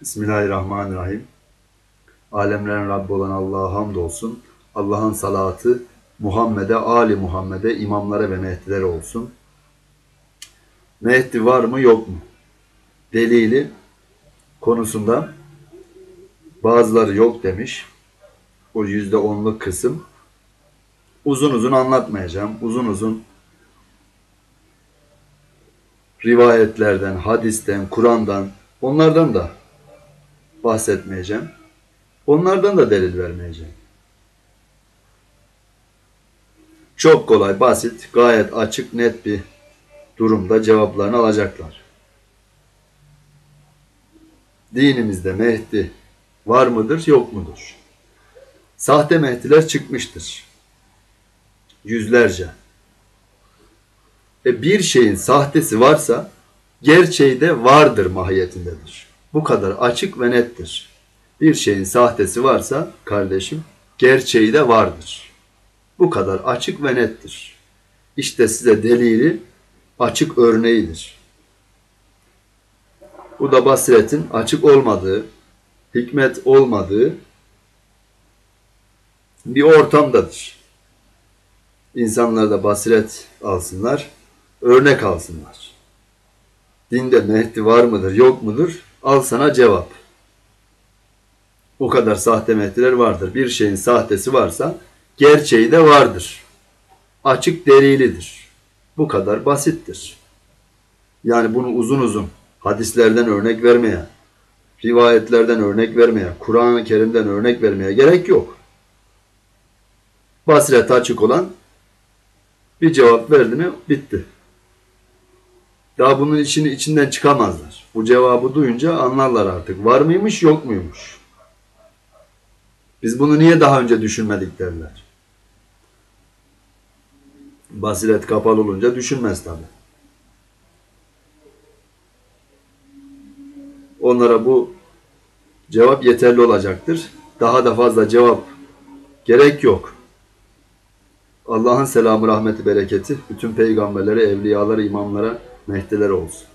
Bismillahirrahmanirrahim. Alemlerin Rabbi olan Allah'a hamdolsun. Allah'ın salatı Muhammed'e, Ali Muhammed'e, imamlara ve Mehdilere olsun. Mehdi var mı yok mu? Delili konusunda bazıları yok demiş. O yüzde onluk kısım. Uzun uzun anlatmayacağım. Uzun uzun rivayetlerden, hadisten, Kur'an'dan, onlardan da bahsetmeyeceğim. Onlardan da delil vermeyeceğim. Çok kolay, basit, gayet açık, net bir durumda cevaplarını alacaklar. Dinimizde Mehdi var mıdır, yok mudur? Sahte Mehdiler çıkmıştır. Yüzlerce. E bir şeyin sahtesi varsa gerçeği de vardır mahiyetindedir. Bu kadar açık ve nettir. Bir şeyin sahtesi varsa kardeşim gerçeği de vardır. Bu kadar açık ve nettir. İşte size delili açık örneğidir. Bu da basiretin açık olmadığı, hikmet olmadığı bir ortamdadır. İnsanlar da basiret alsınlar, örnek alsınlar. Dinde Mehdi var mıdır, yok mudur? Al sana cevap. O kadar sahte Mehdiler vardır. Bir şeyin sahtesi varsa gerçeği de vardır. Açık delilidir. Bu kadar basittir. Yani bunu uzun uzun hadislerden örnek vermeye, rivayetlerden örnek vermeye, Kur'an-ı Kerim'den örnek vermeye gerek yok. Basiret açık olan bir cevap verdi mi bitti. Daha bunun içini içinden çıkamazlar. Bu cevabı duyunca anlarlar artık. Var mıymış yok muymuş? Biz bunu niye daha önce düşünmedik derler. Basiret kapalı olunca düşünmez tabi. Onlara bu cevap yeterli olacaktır. Daha da fazla cevap gerek yok. Allah'ın selamı, rahmeti, bereketi bütün peygamberlere, evliyalara, imamlara, Mehdiler olsun.